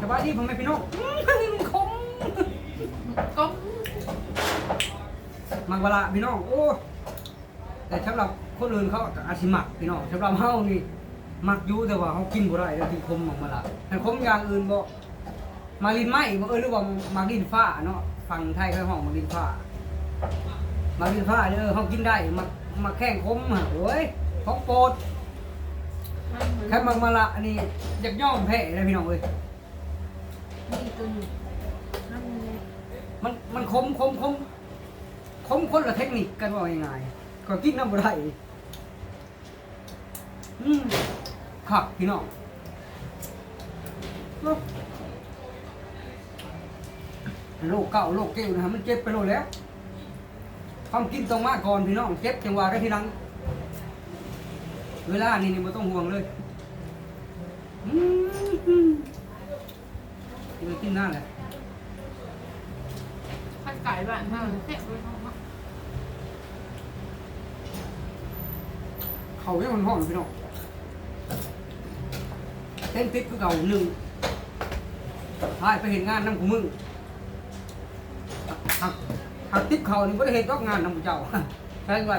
สบายดีพ่อแม่พี่น้องอื้อขมก็มักเวลาพี่น้อง โอ้ แต่สำหรับคนอื่นเขาก็อาจสิมักพี่น้องสำหรับเฮานี่มักอยู่แต่ว่าเฮากินบ่ได้แล้วที่คมมักเวลาแต่คมอย่างอื่นบ่มาลินไหมบ่เออหรือว่ามาลินฟ้าเนาะฝั่งไทยเขาห้องมาลินฟ้ามาลินฟ้าเนี่ยเออเฮากินได้มามาแข่งคมอะโอ้ยของโปรดมันเหมือน แค่มักมะละอันนี้อยากย่อมแพ้เลยพี่น้องเอ้ยมีตัวนึงนั่นเลยมันมันคมคมคมคมคนละเทคนิคกันว่ายังไงก็กินน้ำบ่ได้อืมขักพี่น้องโรคเก่าโรคเก่านะฮะมันเจ็บไปโลแล้วความกินตรงมาก่อนพี่น้องเจ็บจังหวะได้ทีหลัง เวลานี่นี่ไม่ต้องห่วงเลยอืมเลยกินหน้าแหละถ้าไก่บ้านถ้าเจ็บด้วยท้องเขายังมันห้องพี่น้องเต้นติ๊กคือเก่าหนึ่งพายไปเห็นงานน้ำกูมึงหักหักติ๊บเขานี่ไม่ได้เห็นก็งานน้ำกูเจ้าใช่ไหม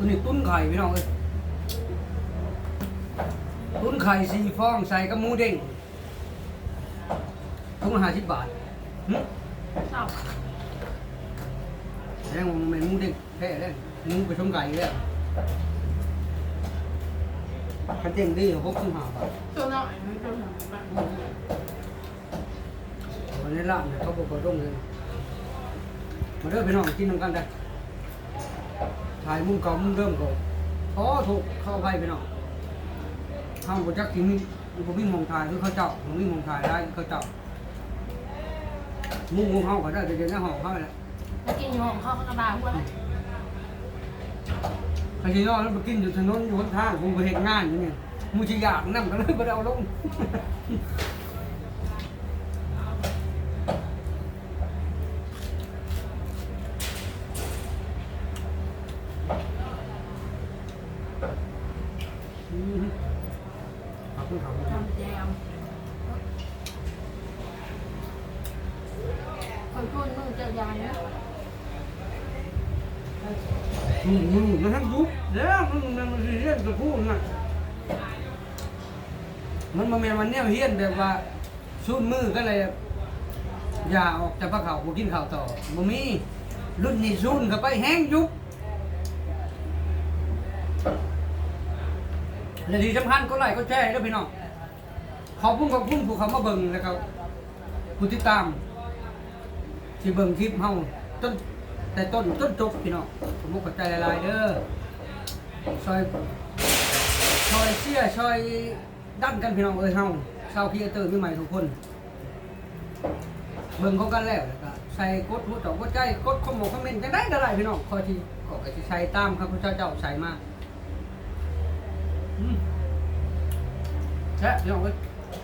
ตัวนี้ตุ้นไข่พี่น้องเอ้ยตุ้นไข่สี่ฟองใส่กับหมูเด้งทุกละห้าสิบบาทหึเศร้าแรงมันเป็นหมูเด้งแท้เลยหมูไปชมไก่เลยคันเด้งดีหกสิบห้าบาทตัวน้อยมันตัวหนึ่งแบบวันนี้ร้านเนี่ยเขาบอกว่าต้องเลยมาเริ่มไปน้องกินน้ำกันได้ถ่ายมุมเก่ามุมเดิมก่อนขอถูกเข้าไปไปน้องข้าวบดจักกินผมวิ่งมองถ่ายคือเขาเจ้าผมวิ่งมองถ่ายได้เขาเจ้ามุมของเข้าก็ได้แต่เดี๋ยวนี้ห่อเข้าแหละแล้วกินอยู่ของเข้าก็กระบาหัวเลยไอ้ที่นอนแล้วไปกินอยู่ถนนอยู่หนทางกูไปเห็นงานอยู่เนี่ยมูจิยากนั่งกันเลยไปเอาลง อืมขอบคุณครับทำแจมคนพูดมึงจอยายนะอืมอืมมันทั้งยุบแล้วมันมันมันเรียนกับผู้น่ะมันมาแม่นวันเนี้ยเฮียนแบบว่าชุดมือก็เลย อย่าออกจากพระเขาบ่กินข้าวต่อบ่มีรุ่นนี้ซุ่นเข้าไปแห้งยุบ ที่สำคัญก็ไลค์ก็แชร์ด้วยพี่น้องขอบคุณขอบคุณผู้เขามาเบิ่งแล้วก็ผู้ติดตามที่เบิ่งคลิปเฮาต้นแต่ต้นต้นจบพี่น้องผมบอกกับใจลายๆเด้อซอยซอยเสียซอยดันกันพี่น้องเอ้ยเฮาชาวพีเตอร์มีใหม่ทุกคน เบิ่งเขากันแล้วแล้วก็ใส่กดหัวจอกหัวใจกดคอมโมคอมเมนต์จังได้ก็ได้พี่น้องคอยที่ขอก็สิใช้ตามครับพระเจ้าเจ้าใส่มา แซ่บพี่น้องเว้ย